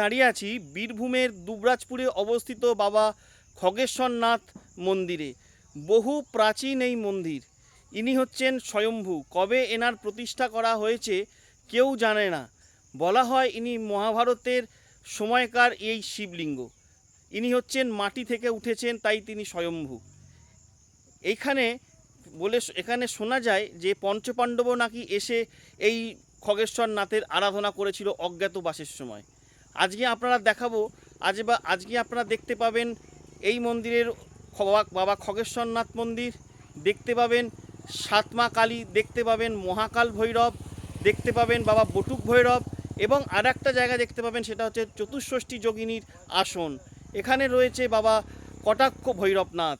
দাঁড়িয়ে আছি বীরভূমের দুবরাজপুরে অবস্থিত বাবা খগেশ্বরনাথ মন্দিরে। বহু প্রাচীন এই মন্দির। ইনি হচ্ছেন স্বয়ম্ভু। কবে এনার প্রতিষ্ঠা করা হয়েছে কেউ জানে না। বলা হয় ইনি মহাভারতের সময়কার এই শিবলিঙ্গ। ইনি হচ্ছেন মাটি থেকে উঠেছেন, তাই তিনি স্বয়ম্ভু। এইখানে বলে এখানে শোনা যায় যে পঞ্চপাণ্ডব নাকি এসে এই খগেশ্বর নাথের আরাধনা করেছিল অজ্ঞাতবাসের সময়। আজকে আপনারা দেখাবো আজ বা আজকে আপনারা দেখতে পাবেন এই মন্দিরের বাবা খগেশ্বরনাথ মন্দির, দেখতে পাবেন সাতমা কালী, দেখতে পাবেন মহাকাল ভৈরব, দেখতে পাবেন বাবা বটুক ভৈরব এবং আর একটা জায়গা দেখতে পাবেন সেটা হচ্ছে চতুষ্ষষ্ঠী যোগিনীর আসন। এখানে রয়েছে বাবা কটাক্ষ ভৈরবনাথ।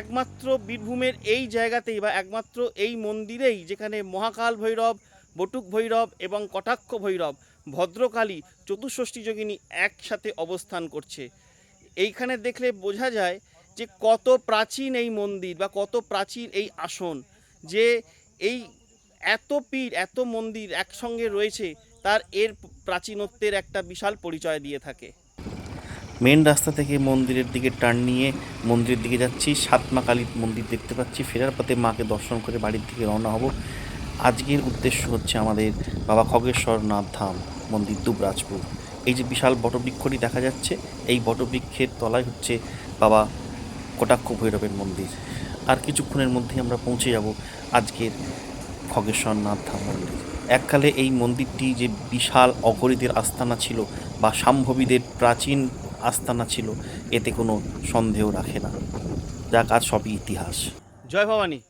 একমাত্র বীরভূমের এই জায়গাতেই বা একমাত্র এই মন্দিরেই যেখানে মহাকাল ভৈরব, বটুক ভৈরব এবং কটাক্ষ ভৈরব ভদ্রকালী চতুষ্ষষ্ঠী যোগিনী একসাথে অবস্থান করছে। এইখানে দেখলে বোঝা যায় যে কত প্রাচীন এই মন্দির বা কত প্রাচীন এই আসন, যে এই এত পীর, এত মন্দির একসঙ্গে রয়েছে, তার এর প্রাচীনত্বের একটা বিশাল পরিচয় দিয়ে থাকে। মেন রাস্তা থেকে মন্দিরের দিকে টার্ন নিয়ে মন্দিরের দিকে যাচ্ছি, সাতমা কালীর মন্দির দেখতে পাচ্ছি, ফেরার পথে মাকে দর্শন করে বাড়ির দিকে রওনা হব। আজকের উদ্দেশ্য হচ্ছে আমাদের বাবা খগেশ্বরনাথ ধাম, মন্দির দুবরাজপুর। এই যে বিশাল বটবৃক্ষটি দেখা যাচ্ছে, এই বটবৃক্ষের তলায় হচ্ছে বাবা কটাক্ষ ভৈরবের মন্দির। আর কিছুক্ষণের মধ্যেই আমরা পৌঁছে যাব আজকের খগেশ্বরনাথ ধাম মন্দির। এককালে এই মন্দিরটি যে বিশাল অগরিদের আস্তানা ছিল বা সাম্ভবীদের প্রাচীন আস্তানা ছিল, এতে কোনো সন্দেহ রাখে না। যাক, আজ সবই ইতিহাস। জয় ভবানী।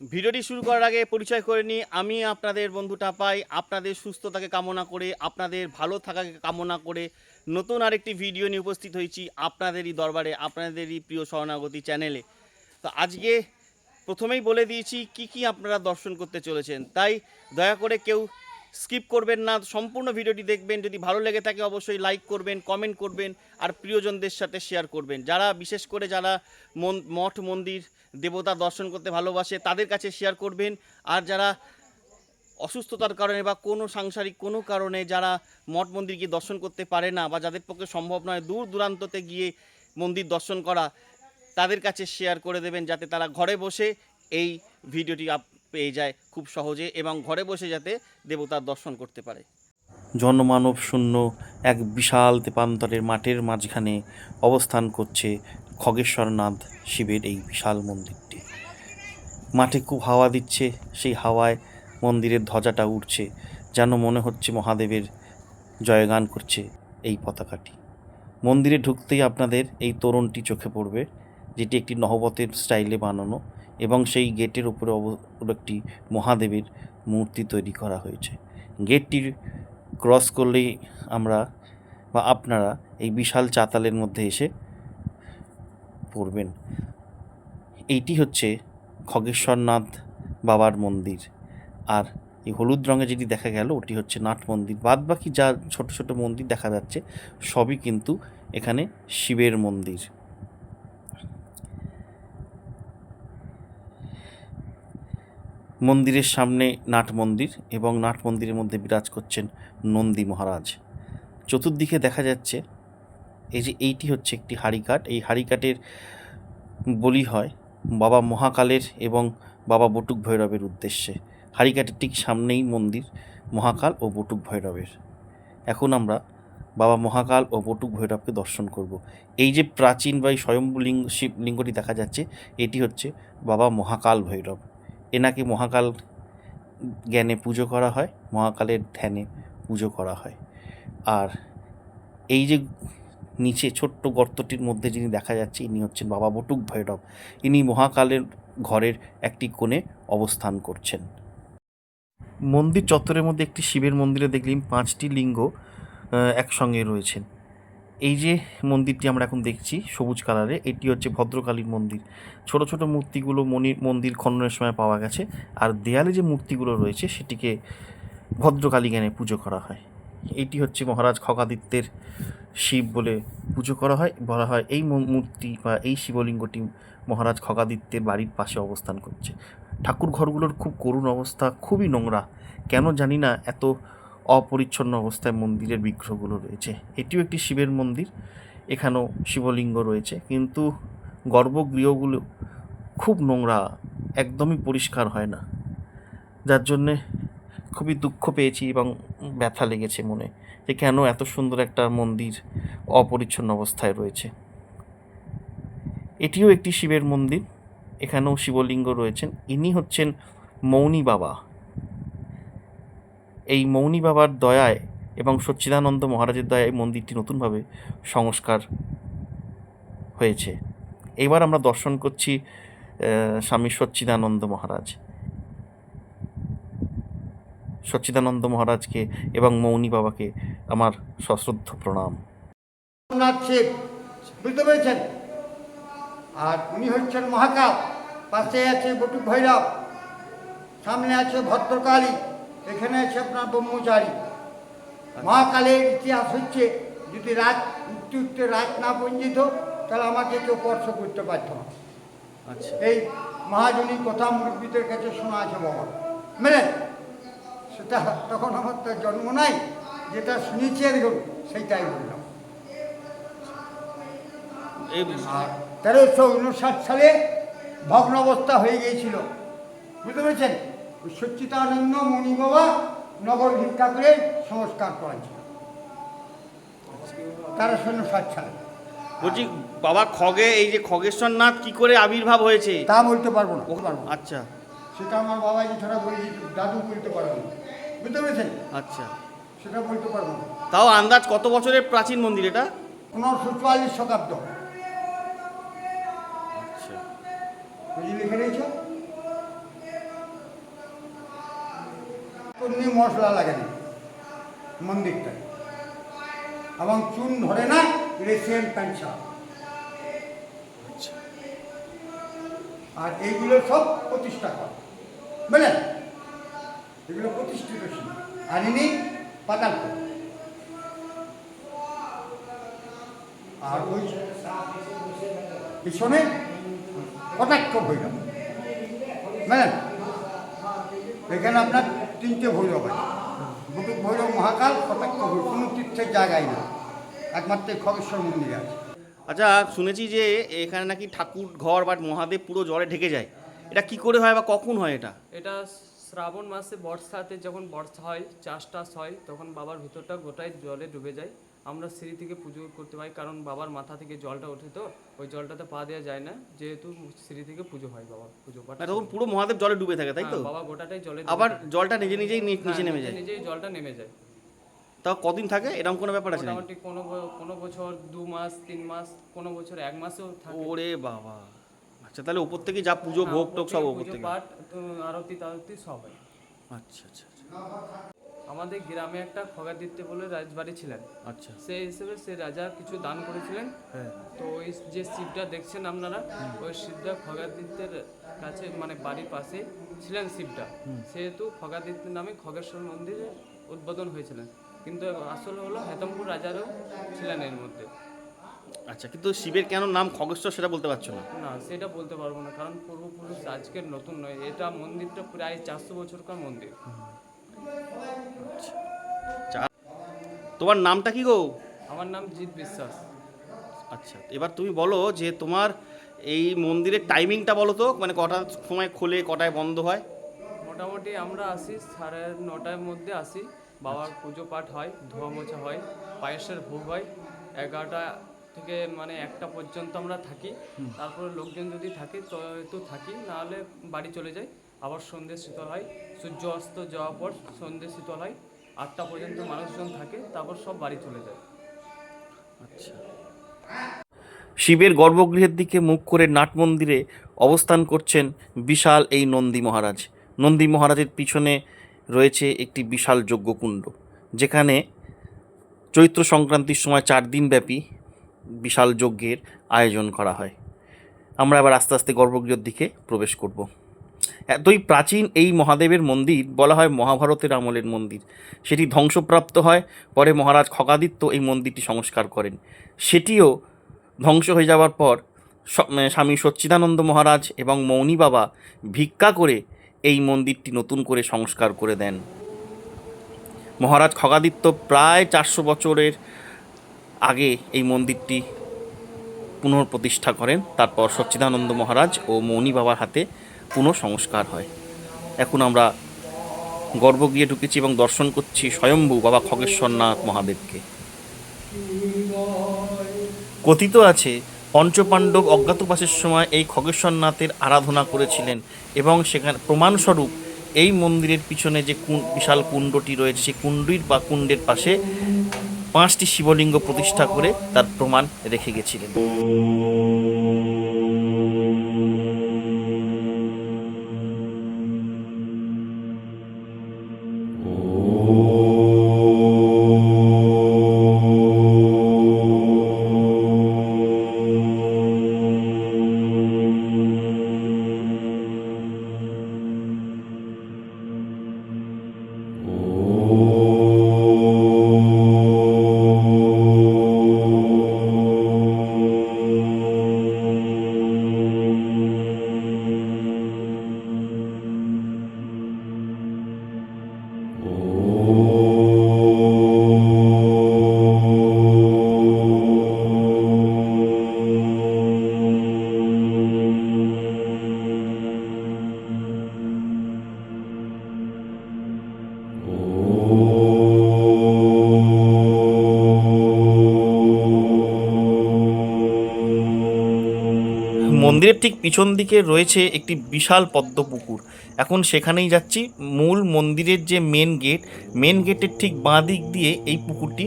ভিডিওটি শুরু করার আগে পরিচয় করে নিই, আমি আপনাদের বন্ধুটা পাই আপনাদের সুস্থতাকে কামনা করে, আপনাদের ভালো থাকাকে কামনা করে নতুন আরেকটি ভিডিও নিয়ে উপস্থিত হয়েছি আপনাদেরই দরবারে, আপনাদেরই প্রিয় শরণাগতি চ্যানেলে। তো আজকে প্রথমেই বলে দিয়েছি, কি কি আপনারা দর্শন করতে চলেছেন, তাই দয়া করে কেউ স্কিপ করবেন না, সম্পূর্ণ ভিডিওটি দেখবেন, যদি ভালো লেগে থাকে অবশ্যই লাইক করবেন কমেন্ট করবেন, আর প্রিয়জনদের সাথে শেয়ার করবেন। যারা, বিশেষ করে যারা মঠ মন্দির দেবতা দর্শন করতে ভালোবাসে, তাদের কাছে শেয়ার করবেন। আর যারা অসুস্থতার কারণে বা কোনো সাংসারিক কোনো কারণে যারা মঠ মন্দির গিয়ে দর্শন করতে পারে না বা যাদের পক্ষে সম্ভব নয় দূর দূরান্ততে গিয়ে মন্দির দর্শন করা, তাদের কাছে শেয়ার করে দেবেন, যাতে তারা ঘরে বসে এই ভিডিওটি আপ পেয়ে যায় খুব সহজে এবং ঘরে বসে যাতে দেবতার দর্শন করতে পারে। জনমানব শূন্য এক বিশাল তেপান্তরের মাঠের মাঝখানে অবস্থান করছে খগেশ্বরনাথ শিবের এই বিশাল মন্দিরটি। মাঠে খুব হাওয়া দিচ্ছে, সেই হাওয়ায় মন্দিরের ধ্বজাটা উঠছে যেন মনে হচ্ছে মহাদেবের জয়গান করছে এই পতাকাটি। মন্দিরে ঢুকতেই আপনাদের এই তোরণটি চোখে পড়বে, যেটি একটি নহবতের স্টাইলে বানানো। এবং সেই গেটের উপরে অব- একটি মহাদেবের মূর্তি তৈরি করা হয়েছে। গেটটি ক্রস করলেই আমরা বা আপনারা এই বিশাল চাতালের মধ্যে এসে পড়বেন। এইটি হচ্ছে খগেশ্বরনাথ বাবার মন্দির। আর এই হলুদ রঙে যেটি দেখা গেল, ওটি হচ্ছে নাট মন্দির। বাদ বাকি যা ছোট ছোট মন্দির দেখা যাচ্ছে, সবই কিন্তু এখানে শিবের মন্দির। মন্দিরের সামনে নাট মন্দির এবং নাট মন্দিরের মধ্যে বিরাজ করছেন নন্দী মহারাজ। চতুর্দিকে দেখা যাচ্ছে এই যে এইটি হচ্ছে একটি হাড়িকাঠ। এই হাড়িকাঠের বলি হয় বাবা মহাকালের এবং বাবা বটুক ভৈরবের উদ্দেশ্যে। হাড়িকাঠের ঠিক সামনেই মন্দির, মহাকাল ও বটুক ভৈরবের। এখন আমরা বাবা মহাকাল ও বটুক ভৈরবকে দর্শন করব। এই যে প্রাচীন বা এই স্বয়ম্ভু লিঙ্গ শিবলিঙ্গটি দেখা যাচ্ছে, এটি হচ্ছে বাবা মহাকাল ভৈরব। এনাকে মহাকাল জ্ঞানে পুজো করা হয়, মহাকালের ধ্যানে পুজো করা হয়। আর এই যে নিচে ছোট্ট গর্তটির মধ্যে যিনি দেখা যাচ্ছে, ইনি হচ্ছেন বাবা বটুক ভৈরব। ইনি মহাকালের ঘরের একটি কোণে অবস্থান করছেন। মন্দির চত্বরের মধ্যে একটি শিবের মন্দিরে দেখলাম পাঁচটি লিঙ্গ একসঙ্গে রয়েছেন। এই যে মন্দিরটি আমরা এখন দেখছি সবুজ কালারে, এটি হচ্ছে ভদ্রকালীর মন্দির। ছোট ছোট মূর্তিগুলো মনির মন্দির খননের সময় পাওয়া গেছে। আর দেয়ালে যে মূর্তিগুলো রয়েছে, সেটিকে ভদ্রকালী জ্ঞানে পুজো করা হয়। এইটি হচ্ছে মহারাজ খগাদিত্যের শিব বলে পুজো করা হয়। বলা হয় এই মূর্তি বা এই শিবলিঙ্গটি মহারাজ খগাদিত্যের বাড়ির পাশে অবস্থান করছে। ঠাকুর ঘরগুলোর খুব করুণ অবস্থা, খুবই নোংরা। কেন জানি না, এত অপরিচ্ছন্ন অবস্থায় মন্দিরের বিগ্রহগুলো রয়েছে। এটিও একটি শিবের মন্দির। এখানেও শিবলিঙ্গ রয়েছে। কিন্তু গর্ভগৃহগুলো খুব নোংরা, একদমই পরিষ্কার হয় না। যার জন্যে খুবই দুঃখ পেয়েছি এবং ব্যথা লেগেছে মনে যে কেন এত সুন্দর একটা মন্দির অপরিচ্ছন্ন অবস্থায় রয়েছে। এটিও একটি শিবের মন্দির। এখানেও শিবলিঙ্গ রয়েছেন। ইনি হচ্ছেন মৌনি বাবা। এই মৌনি বাবার দয়ায় এবং সচ্চিদানন্দ মহারাজের দয়ায় এই মন্দিরটি নতুনভাবে সংস্কার হয়েছে। এবার আমরা দর্শন করছি স্বামী সচ্চিদানন্দ মহারাজ। সচ্চিদানন্দ মহারাজকে এবং মৌনি বাবাকে আমার সশ্রদ্ধ প্রণাম। বুঝতে পেরেছেন? আর উনি হচ্ছেন মহাকাল, পাশে আছে বটুক ভৈরব, সামনে আছে ভদ্রকালী। এখানে আছে আপনার ব্রহ্মচারী। মহাকালের ইতিহাস হচ্ছে যদি রাত উঠতে উঠতে রাত না পঞ্জিত তাহলে আমাকে কেউ স্পর্শ করতে পারত না। আচ্ছা। এই মহাজনী কথা মুরব্বীদের কাছে শোনা আছে বাবা মেলেন সেটা তখন আমার তো জন্ম নাই যেটা শুনেছি দেখুন সেইটাই বললাম। আর তেরোশো উনষাট সালে ভগ্ন অবস্থা হয়ে গিয়েছিল। বুঝতে পেরেছেন? সচ্চিতানন্দ মণি বাবা নগর ভিক্ষা করে সংস্কার করেছিল। তেরোশো উনষাট সালে। বলছি বাবা খগে এই যে খগেশ্বর নাথ কি করে আবির্ভাব হয়েছে? তা বলতে পারব না। বলতে পারব আচ্ছা। সেটা আমার বাবাজি ছাড়া বলি দাদু বলতে পারব বুঝতে পেরেছেন? আচ্ছা। সেটা বলতে পারব না। তাও আন্দাজ কত বছরের প্রাচীন মন্দির এটা? পনেরোশো চুয়াল্লিশ শতাব্দ। আচ্ছা। লিখে রয়েছে কোনো মশলা লাগে না মন্দিরটা। এবং চুন ধরে না রেশিয়ান প্যান্সা আচ্ছা। আর এইগুলো সব প্রতিষ্ঠা কর। বুঝলেন এগুলো প্রতিষ্ঠিত ছিল। আর ইনি পাতাল আর ওই পিছনে কটাক্ষ ভৈরব। বুঝলেন এখানে আপনার তিনটে ভৈরব আছে। বুটুক ভৈরব মহাকাল কটাক্ষ ভৈরব কোনো তীর্থের জায়গায় না। একমাত্র খগেশ্বর মন্দির আছে। আচ্ছা শুনেছি যে এখানে নাকি ঠাকুর ঘর বা মহাদেব পুরো জলে ঢেকে যায়। এটা কি করে হয় বা কখন হয় এটা? এটা শ্রাবণ মাসে বর্ষাতে যখন বর্ষা হয় চাষ টাস হয় তখন বাবার ভিতরটা গোটাই জলে ডুবে যায়। আমরা সিঁড়ি থেকে পুজো করতে পারি কারণ বাবার মাথা থেকে জলটা ওঠে তো ওই জলটাতে পা দেওয়া যায় না যেহেতু সিঁড়ি থেকে পুজো হয় বাবার পুজো পাঠ। মানে তখন পুরো মহাদেব জলে ডুবে থাকে তাই তো? হ্যাঁ, বাবা গোটাটাই জলে আবার জলটা নিজে নিজেই হ্যাঁ, নিচে নেমে যায়। নিজেই জলটা নেমে যায়। তাও কদিন থাকে? এরকম কোনো ব্যাপার আছে? মোটামুটি কোনো কোনো বছর দু মাস তিন মাস কোনো বছর এক মাসেও থাকে। ওরে বাবা। আচ্ছা তাহলে উপর থেকে যা পুজো হ্যাঁ, ভোগ টোক সব উপর থেকে। পাঠ আরতি তারতি সব হয়। আচ্ছা আচ্ছা আচ্ছা। আমাদের গ্রামে একটা খগাদিত্য বলে রাজবাড়ি ছিলেন। আচ্ছা। সেই হিসেবে সে রাজা কিছু দান করেছিলেন। হ্যাঁ। তো ওই যে শিবটা দেখছেন আপনারা ওই শিবটা খগাদিত্যের কাছে মানে বাড়ির পাশে ছিলেন শিবটা। সেহেতু খগাদিত্য নামে খগেশ্বর মন্দিরে উদ্বোধন হয়েছিলেন। কিন্তু আসলে হলো হেতমপুর রাজারও ছিলেন এর মধ্যে। আচ্ছা কিন্তু শিবের কেন নাম খগেশ্বর সেটা বলতে পারছ না? না সেটা বলতে পারব না কারণ পূর্বপুরুষ আজকের নতুন নয়। এটা মন্দিরটা প্রায় চারশো বছরকার মন্দির। তোমার নামটা কি গো? আমার নাম জিৎ বিশ্বাস। আচ্ছা এবার তুমি বলো যে তোমার এই মন্দিরের টাইমিংটা বলো তো মানে কটার সময় খোলে কটায় বন্ধ হয়? মোটামুটি আমরা আসি সাড়ে নটার মধ্যে আসি বাবার পুজো পাঠ হয় ধোয়া মোছা হয় পায়েসের ভোগ হয় এগারোটা থেকে মানে একটা পর্যন্ত আমরা থাকি। তারপরে লোকজন যদি থাকে তো তো থাকি নাহলে বাড়ি চলে যাই। আবার সন্ধ্যে শীতল হয় সূর্য অস্ত যাওয়ার পর সন্ধ্যে শীতল হয় আটটা পর্যন্ত মানুষজন থাকে, তারপর সব বাড়ি চলে যায়। আচ্ছা। শিবের গর্ভগৃহের দিকে মুখ করে নাট মন্দিরে অবস্থান করছেন বিশাল এই নন্দী মহারাজ। নন্দী মহারাজের পিছনে রয়েছে একটি বিশাল যজ্ঞকুণ্ড, যেখানে চৈত্র সংক্রান্তির সময় চার দিন ব্যাপী বিশাল যজ্ঞের আয়োজন করা হয়। আমরা এবার আস্তে আস্তে গর্ভগৃহের দিকে প্রবেশ করব। এতই প্রাচীন এই মহাদেবের মন্দির, বলা হয় মহাভারতের আমলের মন্দির। সেটি ধ্বংসপ্রাপ্ত হয়, পরে মহারাজ খগাদিত্য এই মন্দিরটি সংস্কার করেন। সেটিও ধ্বংস হয়ে যাওয়ার পর স্বামী সচ্চিদানন্দ মহারাজ এবং মৌনী বাবা ভিক্ষা করে এই মন্দিরটি নতুন করে সংস্কার করে দেন। মহারাজ খগাদিত্য প্রায় চারশো বছরের আগে এই মন্দিরটি পুনঃপ্রতিষ্ঠা করেন। তারপর সচ্চিদানন্দ মহারাজ ও মৌনি বাবার হাতে পুনঃসংস্কার হয়। এখন আমরা গর্ব গিয়ে ঢুকেছি এবং দর্শন করছি স্বয়ম্ভু বাবা খগেশ্বরনাথ মহাদেবকে। কথিত আছে, পঞ্চপাণ্ডব অজ্ঞাতবাসের সময় এই খগেশ্বরনাথের আরাধনা করেছিলেন এবং সেখানে প্রমাণস্বরূপ এই মন্দিরের পিছনে যে বিশাল কুণ্ডটি রয়েছে, সেই কুণ্ডীর বা কুণ্ডের পাশে পাঁচটি শিবলিঙ্গ প্রতিষ্ঠা করে তার প্রমাণ রেখে গেছিলেন। মন্দিরের ঠিক পিছন দিকে রয়েছে একটি বিশাল পদ্ম পুকুর এখন সেখানেই যাচ্ছি। মূল মন্দিরের যে মেন গেট মেন গেটের ঠিক বাঁ দিক দিয়ে এই পুকুরটি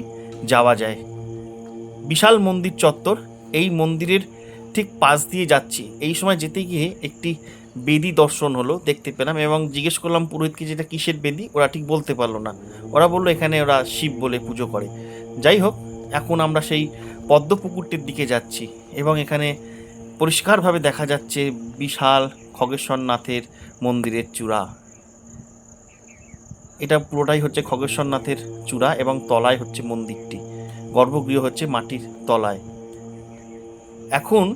যাওয়া যায়। বিশাল মন্দির চত্বর, এই মন্দিরের ঠিক পাশ দিয়ে যাচ্ছি। এই সময় যেতে গিয়ে একটি বেদি দর্শন হলো, দেখতে পেলাম এবং জিজ্ঞেস করলাম, পুরোহিতকে যেটা কিসের বেদি? ওরা ঠিক বলতে পারল না। ওরা বলল, এখানে ওরা শিব বলে পুজো করে। যাই হোক, এখন আমরা সেই পদ্ম পুকুরটির দিকে যাচ্ছি এবং এখানে পরিষ্কারভাবে দেখা যাচ্ছে বিশাল খগেশ্বরনাথের মন্দিরের চূড়া। এটা পুরোটাই হচ্ছে খগেশ্বরনাথের চূড়া এবং তলায় হচ্ছে মন্দিরটি। গর্ভগৃহ হচ্ছে মাটির তলায়। এখন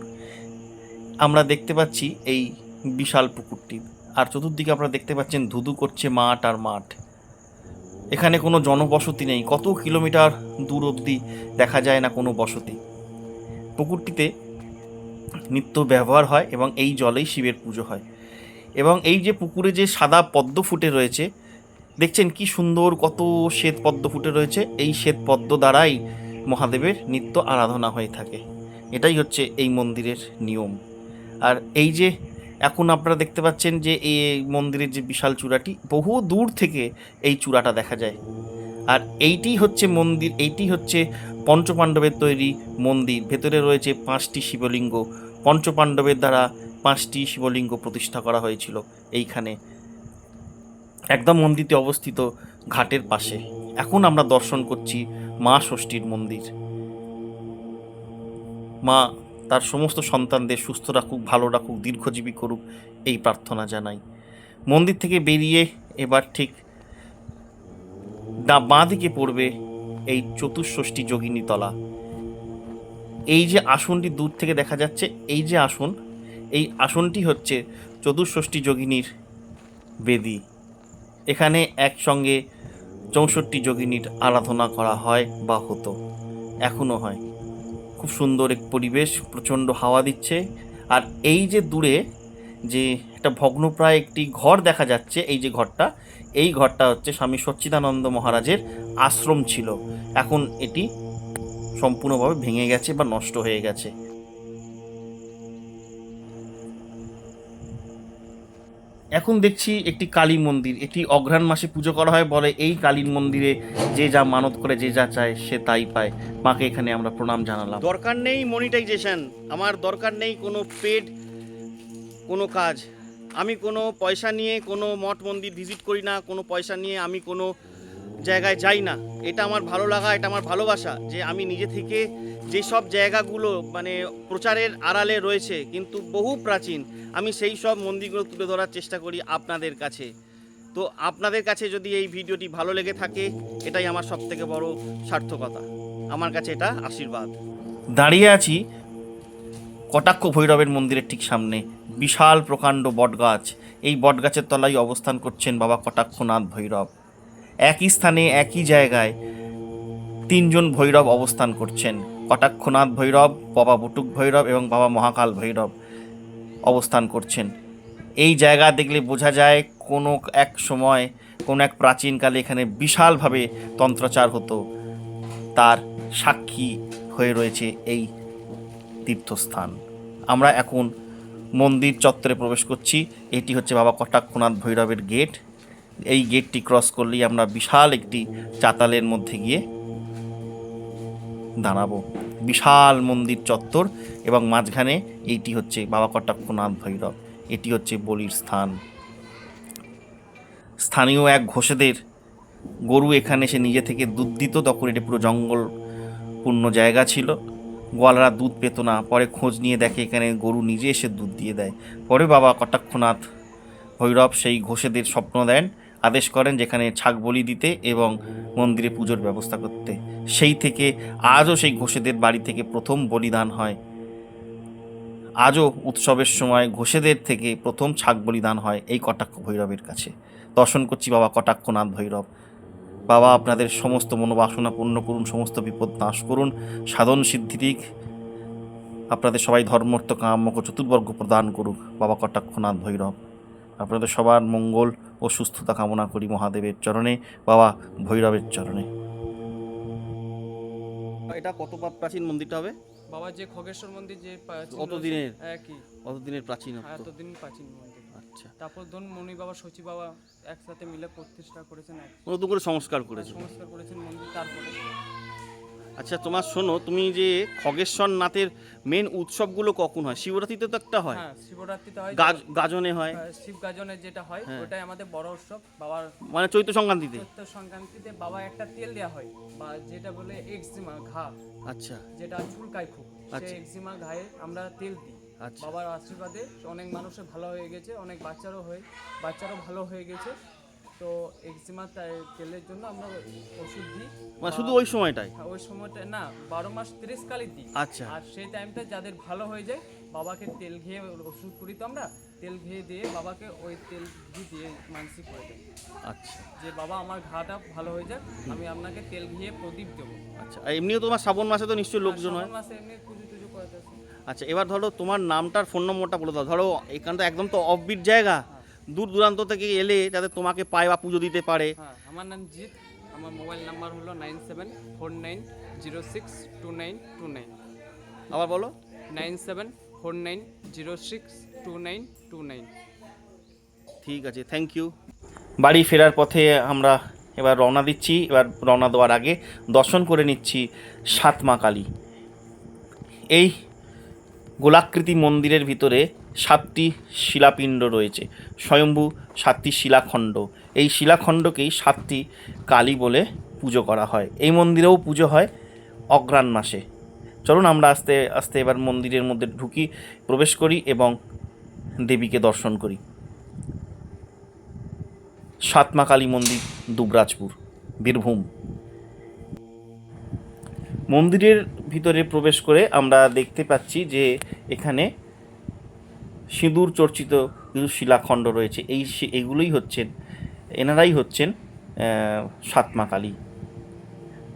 আমরা দেখতে পাচ্ছি এই বিশাল পুকুরটি। আর চতুর্দিকে আপনারা দেখতে পাচ্ছেন ধুধু করছে মাঠ আর মাঠ। এখানে কোনো জনবসতি নেই। কত কিলোমিটার দূর অবধি দেখা যায় না কোনো বসতি। পুকুরটিতে নিত্য ব্যবহার হয় এবং এই জলেই শিবের পুজো হয়। এবং এই যে পুকুরে যে সাদা পদ্ম ফুটে রয়েছে, দেখছেন কি সুন্দর কত শ্বেত পদ্ম ফুটে রয়েছে? এই শ্বেত পদ্ম দ্বারাই মহাদেবের নিত্য আরাধনা হয়ে থাকে। এটাই হচ্ছে এই মন্দিরের নিয়ম। আর এই যে এখন আপনারা দেখতে পাচ্ছেন যে এই মন্দিরের যে বিশাল চূড়াটি, বহু দূর থেকে এই চূড়াটা দেখা যায়। আর এইটি হচ্ছে মন্দির, এইটি হচ্ছে পঞ্চপাণ্ডবের তৈরি মন্দির। ভেতরে রয়েছে পাঁচটি শিবলিঙ্গ। পঞ্চপাণ্ডবের দ্বারা পাঁচটি শিবলিঙ্গ প্রতিষ্ঠা করা হয়েছিল এইখানে। একদম মন্দিরটি অবস্থিত ঘাটের পাশে। এখন আমরা দর্শন করছি মা ষষ্ঠীর মন্দির। মা তার সমস্ত সন্তানদের সুস্থ রাখুক, ভালো রাখুক, দীর্ঘজীবী করুক, এই প্রার্থনা জানাই। মন্দির থেকে বেরিয়ে এবার ঠিক ডা বাঁ দিকে পড়বে এই চতুষ্ষষ্ঠী যোগিনী তলা। এই যে আসনটি দূর থেকে দেখা যাচ্ছে, এই যে আসন, এই আসনটি হচ্ছে চতুষ্ষষ্ঠী যোগিনীর বেদি। এখানে একসঙ্গে চৌষট্টি যোগিনীর আরাধনা করা হয় বা হতো এখনও হয়। খুব সুন্দর এক পরিবেশ, প্রচণ্ড হাওয়া দিচ্ছে। আর এই যে দূরে যে একটা ভগ্নপ্রায় একটি ঘর দেখা যাচ্ছে, এই যে ঘরটা এই ঘরটা হচ্ছে স্বামী সচ্চিদানন্দ মহারাজের আশ্রম ছিল। এখন এটি সম্পূর্ণভাবে ভেঙে গেছে বা নষ্ট হয়ে গেছে। এখন দেখছি একটি কালী মন্দির। এটি অঘ্রাণ মাসে পুজো করা হয় বলে এই কালীর মন্দিরে যে যা মানত করে, যে যা চায় সে তাই পায়। মাকে এখানে আমরা প্রণাম জানালাম। দরকার নেই মনিটাইজেশন আমার দরকার নেই কোনো পেড কোনো কাজ। আমি কোনো পয়সা নিয়ে কোনো মঠ মন্দির ভিজিট করি না, কোনো পয়সা নিয়ে আমি কোনো জায়গায় যাই না। এটা আমার ভালো লাগা, এটা আমার ভালোবাসা যে আমি নিজে থেকে যেসব জায়গাগুলো মানে প্রচারের আড়ালে রয়েছে কিন্তু বহু প্রাচীন, আমি সেই সব মন্দিরগুলো তুলে ধরার চেষ্টা করি আপনাদের কাছে। তো আপনাদের কাছে যদি এই ভিডিওটি ভালো লেগে থাকে, এটাই আমার সব থেকে বড় সার্থকতা। আমার কাছে এটা আশীর্বাদ। দাঁড়িয়ে আছি কটাক্ষ ভৈরবের মন্দিরের ঠিক সামনে। বিশাল প্রকাণ্ড বটগাছ। এই বটগাছের তলায় অবস্থান করছেন বাবা কটাক্ষনাথ ভৈরব। একই স্থানে, একই জায়গায় তিনজন ভৈরব অবস্থান করছেন। কটাক্ষনাথ ভৈরব, বাবা বটুক ভৈরব এবং বাবা মহাকাল ভৈরব অবস্থান করছেন। এই জায়গা দেখলে বোঝা যায়, কোনো এক সময়, কোনো এক প্রাচীনকালে এখানে বিশালভাবে তন্ত্রাচার হতো। তার সাক্ষী হয়ে রয়েছে এই তীর্থস্থান। আমরা এখন মন্দির চত্বরে প্রবেশ করছি। এটি হচ্ছে বাবা কটাক্ষনাথ ভৈরবের গেট। এই গেটটি ক্রস করলেই আমরা বিশাল একটি চাতালের মধ্যে গিয়ে দাঁড়াবো। বিশাল মন্দির চত্বর এবং মাঝখানে এইটি হচ্ছে বাবা কটাক্ষনাথ ভৈরব। এটি হচ্ছে বলির স্থান। স্থানীয় এক ঘোষেদের গরু এখানে এসে নিজে থেকে দুধ দিত তখন এটি পুরো জঙ্গলপূর্ণ জায়গা ছিল। গোয়ালরা দুধ পেত না। পরে খোঁজ নিয়ে দেখে এখানে গরু নিজে এসে দুধ দিয়ে দেয়। পরে বাবা কটাক্ষনাথ ভৈরব সেই ঘোষেদের স্বপ্ন দেন, আদেশ করেন যেখানে ছাগ বলি দিতে এবং মন্দিরে পুজোর ব্যবস্থা করতে। সেই থেকে আজও সেই ঘোষেদের বাড়ি থেকে প্রথম বলিদান হয়। আজও উৎসবের সময় ঘোষেদের থেকে প্রথম ছাগ বলিদান হয় এই কটাক্ষ ভৈরবের কাছে। দর্শন করছি বাবা কটাক্ষনাথ ভৈরব। বাবা আপনাদের সমস্ত মনোবাসনা পূর্ণ করুন সমস্ত বিপদ নাশ করুন। সাধন সিদ্ধি দিক আপনাদের সবাই ধর্মর্থ কাম্যক চতুর্বর্গ প্রদান করুক। বাবা কটাক্ষনাথ ভৈরব। আপনাদের সবার মঙ্গল ও সুস্থতা কামনা করি মহাদেবের চরণে বাবা ভৈরবের চরণে। এটা কত প্রাচীন মন্দিরটা হবে? বাবা যে খগেশ্বর মন্দির যে প্রাচীন কত রয়েছে, দিনের? একই। দিনের প্রাচীনত্ব। প্রাচীন মন্দির। আচ্ছা। তারপর ধরুন মণি বাবা শচী বাবা একসাথে মিলে প্রতিষ্ঠা করেছেন নতুন করে সংস্কার করেছে সংস্কার করেছেন মন্দির তারপরে। আচ্ছা তোমার শোনো তুমি যে খগেশ্বর নাথের মেন উৎসবগুলো কখন হয়? শিবরাত্রিতে তো একটা হয়। হ্যাঁ শিবরাত্রিতে হয় গাজ- গাজনে হয়। আহ, শিব গাজনের যেটা হয় হ্যাঁ। ওটাই আমাদের বড় উৎসব। বাবার মানে চৈত্র সংক্রান্তিতে? চৈত্র সংক্রান্তিতে বাবা একটা তেল দেওয়া হয় বা যেটা বলে এক্সিমা ঘা। আচ্ছা। যেটা চুলকায় খুব। আচ্ছা। সেই এক্সিমা ঘায়ে আমরা তেল দিই। আচ্ছা। বাবার আশীর্বাদে অনেক মানুষের ভালো হয়ে গেছে অনেক বাচ্চারও হয়ে বাচ্চারও ভালো হয়ে গেছে। তো এক্সিমা তেলের জন্য আমরা ওষুধ দিই। মানে শুধু ওই সময়টাই? হ্যাঁ, ওই সময়টা না বারো মাস তিরিশ কালই দিই। আচ্ছা। আর সেই টাইমটা যাদের ভালো হয়ে যায় বাবাকে তেল ঘিয়ে ওষুধ করি তো আমরা তেল ঘিয়ে দিয়ে বাবাকে ওই তেল ঘি দিয়ে মানসিক করে দেয় আচ্ছা। যে বাবা আমার ঘাটা ভালো হয়ে যাক আমি আপনাকে তেল ঘিয়ে প্রদীপ দেবো। আচ্ছা এমনিও তোমার শ্রাবণ মাসে তো নিশ্চয়ই লোকজন হয়। শ্রাবণ মাসে এমনি পুজো টুজো করাতে আসে। আচ্ছা এবার ধরো তোমার নামটার ফোন নম্বরটা বলে দাও। ধরো এখানটা একদম তো অফবিট জায়গা। দূর দূরান্ত থেকে এলে যাতে তোমাকে পায় বা পুজো দিতে পারে। হ্যাঁ আমার নাম জিৎ। আমার মোবাইল নাম্বার হলো nine seven four nine zero six two nine two nine আবার বলো। Nine seven four nine zero six two nine two nine ঠিক আছে থ্যাংক ইউ বাড়ি ফেরার পথে আমরা এবার রওনা দিচ্ছি। এবার রওনা দেওয়ার আগে দর্শন করে নিচ্ছি সাত মা কালী। এই গোলাকৃতি মন্দিরের ভিতরে সাতটি শিলাপিণ্ড রয়েছে। স্বয়ম্ভু সাতটি শিলাখণ্ড। এই শিলাখণ্ডকেই সাতটি কালী বলে পুজো করা হয়। এই মন্দিরেও পুজো হয় অগ্রাণ মাসে। চলুন আমরা আস্তে আস্তে এবার মন্দিরের মধ্যে ঢুকি, প্রবেশ করি এবং দেবীকে দর্শন করি। সাতমা কালী মন্দির, দুবরাজপুর, বীরভূম। মন্দিরের ভিতরে প্রবেশ করে আমরা দেখতে পাচ্ছি যে এখানে সিঁদুর চর্চিত কিছু শিলাখণ্ড রয়েছে। এই এগুলোই হচ্ছেন, এনারাই হচ্ছেন সাতমা কালী।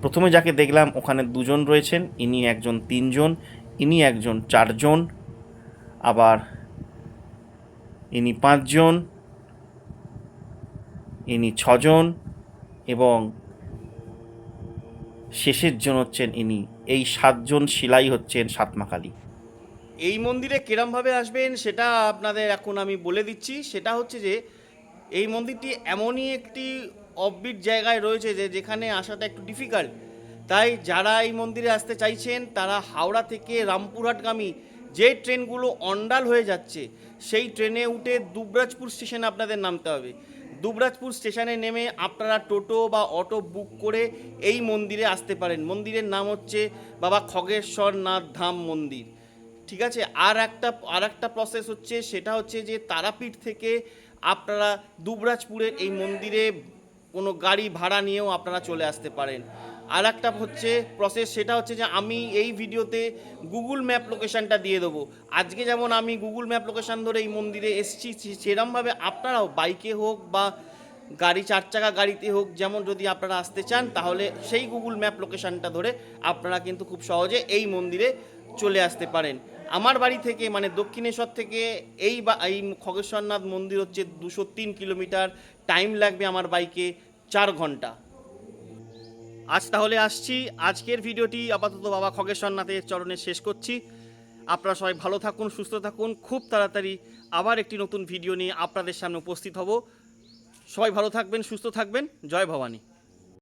প্রথমে যাকে দেখলাম, ওখানে দুজন রয়েছেন, ইনি একজন তিনজন, ইনি একজন চারজন, আবার ইনি পাঁচজন, ইনি ছজন, এবং শেষের জন হচ্ছেন ইনি এই সাতজন শিলাই হচ্ছেন সাতমাকালী এই মন্দিরে কিরমভাবে আসবেন সেটা আপনাদের এখন আমি বলে দিচ্ছি। সেটা হচ্ছে যে, এই মন্দিরটি এমনই একটি অফবিট জায়গায় রয়েছে যে, যেখানে আসাটা একটু ডিফিকাল্ট তাই যারা এই মন্দিরে আসতে চাইছেন, তারা হাওড়া থেকে রামপুরহাটগামী যে ট্রেনগুলো অন্ডাল হয়ে যাচ্ছে, সেই ট্রেনে উঠে দুবরাজপুর স্টেশনে আপনাদের নামতে হবে। দুবরাজপুর স্টেশনে নেমে আপনারা টোটো বা অটো বুক করে এই মন্দিরে আসতে পারেন। মন্দিরের নাম হচ্ছে বাবা খগেশ্বর নাথ ধাম মন্দির। ঠিক আছে? আর একটা আর একটা প্রসেস হচ্ছে, সেটা হচ্ছে যে তারাপীঠ থেকে আপনারা দুবরাজপুরের এই মন্দিরে কোনো গাড়ি ভাড়া নিয়েও আপনারা চলে আসতে পারেন। আর একটা হচ্ছে প্রসেস সেটা হচ্ছে যে আমি এই ভিডিওতে গুগল ম্যাপ লোকেশানটা দিয়ে দেবো। আজকে যেমন আমি গুগল ম্যাপ লোকেশান ধরে এই মন্দিরে এসেছি সেরমভাবে আপনারাও বাইকে হোক বা গাড়ি চার চাকা গাড়িতে হোক, যেমন যদি আপনারা আসতে চান, তাহলে সেই গুগল ম্যাপ লোকেশানটা ধরে আপনারা কিন্তু খুব সহজে এই মন্দিরে চলে আসতে পারেন। আমার বাড়ি থেকে মানে দক্ষিণেশ্বর থেকে এই বা, এই খগেশ্বরনাথ মন্দির হচ্ছে দুশো তিন কিলোমিটার টাইম লাগবে আমার বাইকে চার ঘণ্টা। আজ তাহলে আসছি। আজকের ভিডিওটি আপাতত বাবা খগেশ্বর নাথের চরণে শেষ করছি। আপনারা সবাই ভালো থাকুন, সুস্থ থাকুন। খুব তাড়াতাড়ি আবার একটি নতুন ভিডিও নিয়ে আপনাদের সামনে উপস্থিত হব। সবাই ভালো থাকবেন, সুস্থ থাকবেন। জয় ভবানী।